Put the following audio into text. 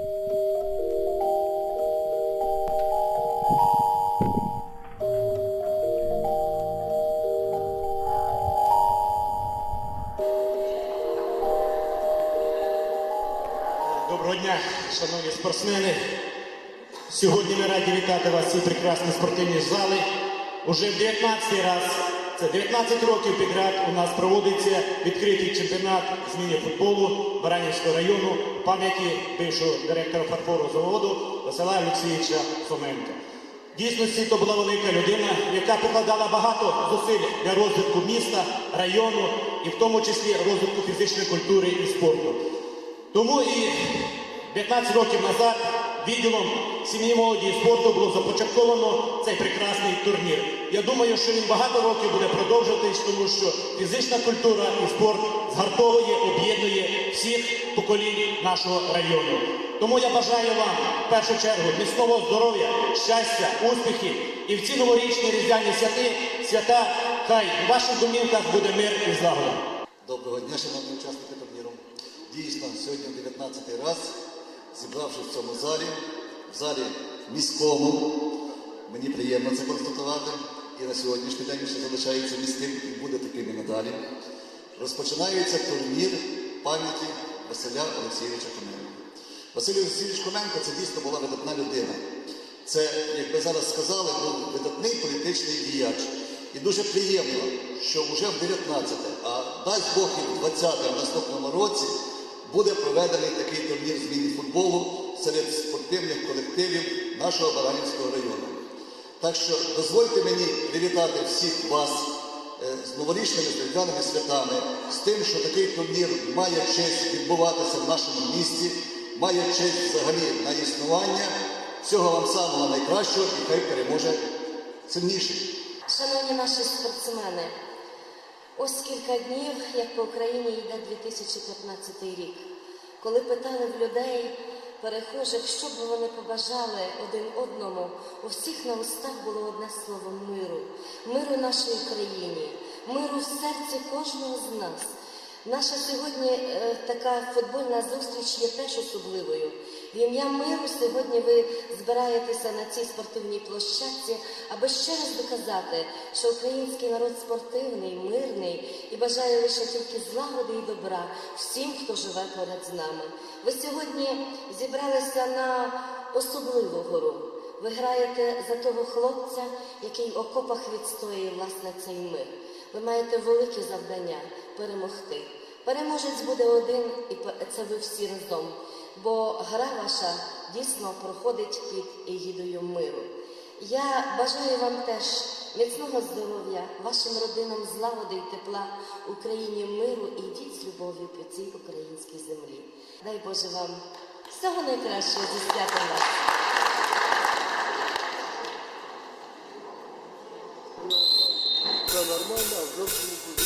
Доброго дня, шановні спортсмени. Сьогодні ми раді вітати вас у цій прекрасній спортивній залі. Уже в 19 раз, це 19 років підряд у нас проводиться відкритий чемпіонат з міні-футболу Баранівського району в пам'яті бившого директора фарфорового заводу Васила Олексійовича Хоменка. Дійсності то була велика людина, яка покладала багато зусиль для розвитку міста, району і в тому числі розвитку фізичної культури і спорту. Тому і 15 років назад відділом сім'ї молоді і спорту було започатковано цей прекрасний турнір. Я думаю, що він багато років буде продовжуватись, тому що фізична культура і спорт згартовує, об'єднує всіх поколінь нашого району. Тому я бажаю вам в першу чергу міцного здоров'я, щастя, успіхів і в ці новорічні різдвяні святи, свята, хай у ваших домівках буде мир і злагода. Доброго дня, шановні учасники турніру. Дійсно, сьогодні в 19 раз, зібравшись в цьому залі, в залі міському, мені приємно це констатувати, і на сьогоднішній день ще залишається міським і буде таким і надалі. Розпочинається турнір пам'яті Василя Олексійовича Коменка. Василь Олексійович Коменко це дійсно була видатна людина. Це, як ви зараз сказали, був видатний політичний діяч. І дуже приємно, що вже в 19-те, а дасть Бог і в 20-те, в наступному році, буде проведений такий турнір з міні-футболу серед спортивних колективів нашого Баранівського району. Так що дозвольте мені привітати всіх вас е, з новорічними різдвяними святами, з тим, що такий турнір має честь відбуватися в нашому місті, має честь взагалі на існування. Всього вам самого найкращого і хай переможе сильніший. Шановні наші спортсмени, ось кілька днів, як по Україні йде 2015 рік, коли питали в людей, перехожих, що б вони побажали один одному, у всіх на устах було одне слово миру, миру нашій країні, миру в серці кожного з нас. Наша сьогодні е, така футбольна зустріч є теж особливою. В ім'я миру сьогодні ви збираєтеся на цій спортивній площадці, аби ще раз доказати, що український народ спортивний, мирний і бажає лише тільки злагоди і добра всім, хто живе поряд з нами. Ви сьогодні зібралися на особливу гору. Ви граєте за того хлопця, який в окопах відстоює власне цей мир. Ви маєте велике завдання перемогти. Переможець буде один, і це ви всі разом. Бо гра ваша дійсно проходить під егідою миру. Я бажаю вам теж міцного здоров'я, вашим родинам злагоди і тепла, Україні миру і йдіть з любов'ю по цій українській землі. Дай Боже вам всього найкращого зі святом вас. Це нормально, а.